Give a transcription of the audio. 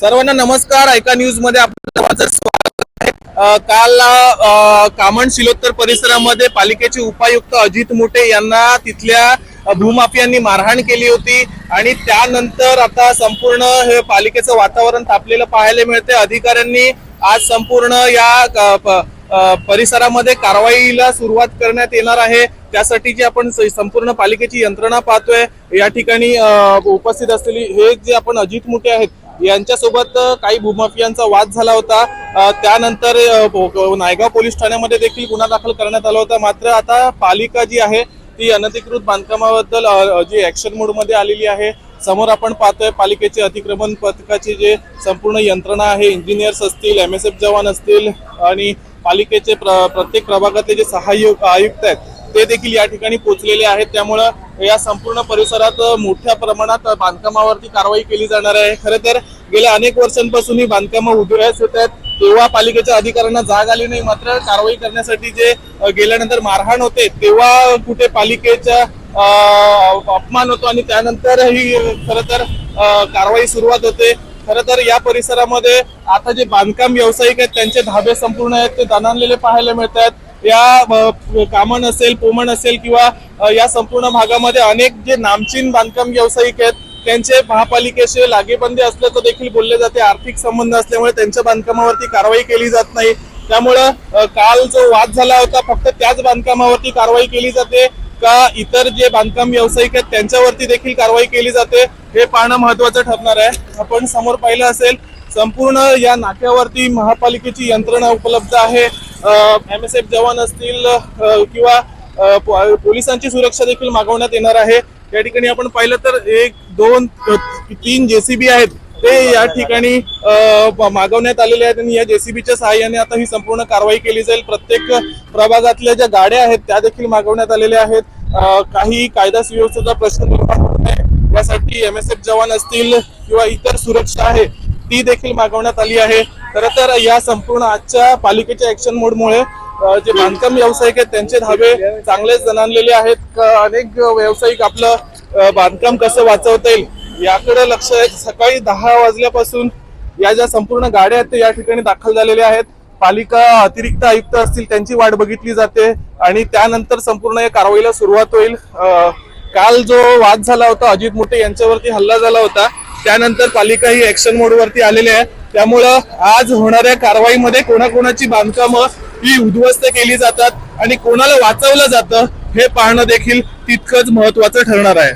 सर्वांना नमस्कार. ऐका न्यूजमध्ये आपलं स्वागत आहे. काल कामण शिलोत्तर परिसरामध्ये पालिकेचे उपायुक्त अजित मुटे यांना तिथल्या भूमाफियांनी मारहाण केली होती. आणि त्यानंतर आता संपूर्ण हे पालिकेचं वातावरण तापलेलं पाहायला मिळते अधिकाऱ्यांनी आज संपूर्ण या परिसरामध्ये कारवाईला सुरुवात करण्यात येणार आहे. त्यासाठी जी आपण संपूर्ण पालिकेची यंत्रणा पाहतोय या ठिकाणी उपस्थित असलेली हे जे आपण अजित मुटे आहेत यांच्यासोबत काही भूमाफियांचा वाद झाला होता. त्यानंतर नायगाव पोलीस ठाण्यामध्ये देखील गुन्हा दाखल करण्यात आला होता. मात्र आता पालिका जी आहे ती अनधिकृत बांधकामाबद्दल जी ऍक्शन मोडमध्ये आलेली आहे समोर आपण पाहतोय पालिकेचे अतिक्रमण पथकाची जे संपूर्ण यंत्रणा आहे इंजिनियर्स असतील एम एस एफ जवान असतील आणि पालिकेचे प्र प्रत्येक प्रभागातले जे सहाय्यक आयुक्त आहेत ते देखील या ठिकाणी पोहोचलेले आहेत. त्यामुळं या संपूर्ण परिसरात मोठ्या प्रमाणात बांधकामावरती कारवाई केली जाणार आहे. खरं तर गेल्या अनेक वर्षांपासून ही बांधकामं उदयास होत आहेत तेव्हा पालिकेच्या अधिकाऱ्यांना जाग आली नाही मात्र कारवाई करण्यासाठी जे गेल्यानंतर मारहाण होते तेव्हा कुठे पालिकेच्या अपमान होतो आणि त्यानंतर ही खरं तर कारवाई सुरुवात होते. खरं तर या परिसरामध्ये आता जे बांधकाम व्यावसायिक आहेत त्यांचे धाबे संपूर्ण आहेत ते दणाणलेले पाहायला मिळत आहेत या कामन असेल पोमण असेल किंवा या संपूर्ण भागामध्ये अनेक जे नामचीन बांधकाम व्यावसायिक आहेत त्यांचे महापालिकेचे लागेबंदी असल्याचं देखील बोलले जाते. आर्थिक संबंध असल्यामुळे त्यांच्या बांधकामावरती कारवाई केली जात नाही. त्यामुळं काल जो वाद झाला होता फक्त त्याच बांधकामावरती कारवाई केली जाते का इतर जे बांधकाम व्यावसायिक आहेत त्यांच्यावरती देखील कारवाई केली जाते हे पाहणं महत्वाचं ठरणार आहे. आपण समोर पाहिलं असेल संपूर्ण या नाक्यावरती महापालिकेची यंत्रणा उपलब्ध आहे. एम एस एफ जवान असतील किंवा पोलिसांची सुरक्षा देखील मागवण्यात येणार आहे. या ठिकाणी आपण पाहिलं तर एक दोन तीन जेसीबी आहेत. ते या ठिकाणी मागवण्यात आलेले आहेत आणि या जेसीबीच्या सहाय्याने आता ही संपूर्ण कारवाई केली जाईल. प्रत्येक प्रभागातल्या ज्या गाड्या आहेत त्या देखील मागवण्यात आलेल्या आहेत. काही कायदा सुव्यवस्थेचा प्रश्न निर्माण होऊ नये यासाठी एम एस एफ जवान असतील किंवा इतर सुरक्षा आहे ती देखील मागवण्यात आली आहे. खरं तर या संपूर्ण आजच्या पालिकेच्या ऍक्शन मोडमुळे जे बांधकाम व्यावसायिक आहेत त्यांचे धावे चांगलेच जणांलेले आहेत. अनेक व्यावसायिक आपलं बांधकाम कसं वाचवता येईल याकडे लक्ष आहे. सकाळी दहा वाजल्यापासून या ज्या संपूर्ण गाड्या आहेत ते या ठिकाणी दाखल झालेल्या आहेत. पालिका अतिरिक्त आयुक्त असतील त्यांची वाट बघितली जाते आणि त्यानंतर संपूर्ण या कारवाईला सुरुवात होईल. काल जो वाद झाला होता अजित मोठे यांच्यावरती हल्ला झाला होता त्यानंतर पालिका ही ऍक्शन मोड वरती आलेली आहे. त्यामुळं आज होणाऱ्या कारवाईमध्ये कोणाकोणाची बांधकामं ही उद्ध्वस्त केली जातात आणि कोणाला वाचवलं जातं हे पाहणं देखील तितकंच महत्वाचं ठरणार आहे.